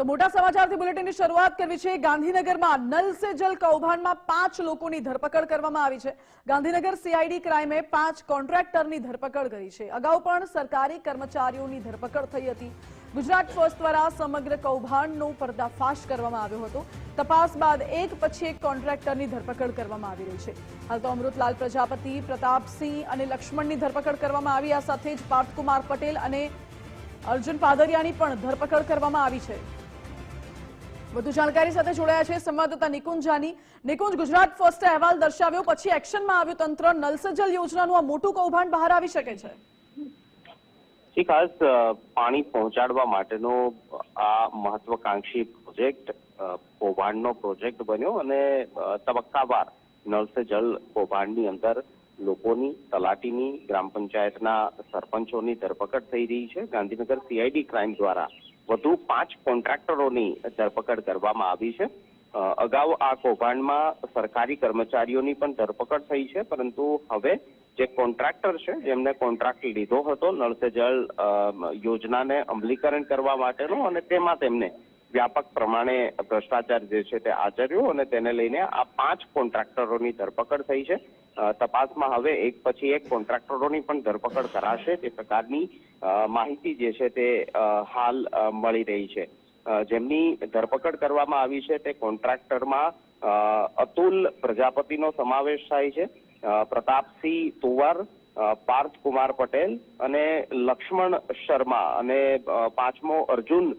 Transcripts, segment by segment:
તો મોટા સમાચારથી બુલેટિનની શરૂઆત કરવી છે. ગાંધીનગરમાં નલ સે જલ કૌભાંડમાં પાંચ લોકોની ધરપકડ કરવામાં આવી છે. ગાંધીનગર સીઆઈડી ક્રાઇમે પાંચ કોન્ટ્રાક્ટરની ધરપકડ કરી છે. અગાઉ પણ સરકારી કર્મચારીઓની ધરપકડ થઈ હતી. ગુજરાત ફર્સ્ટ દ્વારા સમગ્ર કૌભાંડનો પર્દાફાશ કરવામાં આવ્યો હતો. તપાસ બાદ એક પછી એક કોન્ટ્રાક્ટરની ધરપકડ કરવામાં આવી રહી છે. હાલ તો અમૃતલાલ પ્રજાપતિ, પ્રતાપસિંહ અને લક્ષ્મણની ધરપકડ કરવામાં આવી. આ સાથે જ પાર્થકુમાર પટેલ અને અર્જુન પાદરિયાની પણ ધરપકડ કરવામાં આવી છે. વધુ જાણકારી સાથે જોડાયા છે સંવાદદાતા નિકુંજ જાની. નિકુંજ, ગુજરાત ફર્સ્ટે અહેવાલ દર્શાવ્યો, પછી એક્શનમાં આવ્યું તંત્ર નલ સે યોજનાનું આ મોટું કૌભાંડ બહાર આવી શકે છે. ખાસ પાણી પહોંચાડવા માટેનો આ મહત્વકાંક્ષી પ્રોજેક્ટ કૌભાંડનો પ્રોજેક્ટ બન્યો અને તબક્કાવાર નળ સે જલ કૌભાંડની અંદર લોકોની, તલાટીની, ગ્રામ પંચાયતના સરપંચોની ધરપકડ થઈ રહી છે. ગાંધીનગર સીઆઈડી ક્રાઇમ દ્વારા વધુ પાંચ કોન્ટ્રાક્ટરોની ધરપકડ કરવામાં આવી છે. અગાઉ આ કૌભાંડમાં સરકારી કર્મચારીઓની પણ ધરપકડ થઈ છે, પરંતુ હવે જે કોન્ટ્રાક્ટર છે, જેમને કોન્ટ્રાક્ટ લીધો હતો નળ સે જળ યોજનાને અમલીકરણ કરવા માટેનો અને તેમાં તેમને વ્યાપક પ્રમાણે ભ્રષ્ટાચાર જે છે તે આચર્યો અને તેને લઈને આ પાંચ કોન્ટ્રાક્ટરોની ધરપકડ થઈ છે. તપાસમાં હવે એક પછી એક કોન્ટ્રાક્ટરોની પણ ધરપકડ કરાશે તે પ્રકારની માહિતી જે છે તે હાલ મળી રહી છે. જેમની ધરપકડ કરવામાં આવી છે તે કોન્ટ્રાક્ટરમાં અતુલ પ્રજાપતિનો સમાવેશ થાય છે. પ્રતાપસિંહ તુવર પાર્થ કુમાર પટેલ અને લક્ષ્મણ શર્મા અને પાંચમો અર્જુન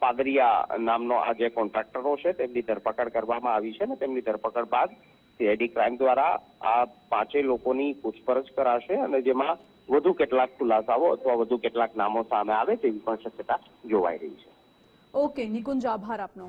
પાદરિયા નામનો આ જે કોન્ટ્રાક્ટરો છે તેમની ધરપકડ કરવામાં આવી છે અને તેમની ધરપકડ બાદ સીઆઈડી ક્રાઇમ દ્વારા આ પાંચેય લોકોની પૂછપરછ કરાશે અને જેમાં વધુ કેટલાક ખુલાસાઓ અથવા વધુ કેટલાક નામો સામે આવે તેવી પણ શક્યતા જોવાઈ રહી છે. ઓકે નિકુંજ આભાર આપનો.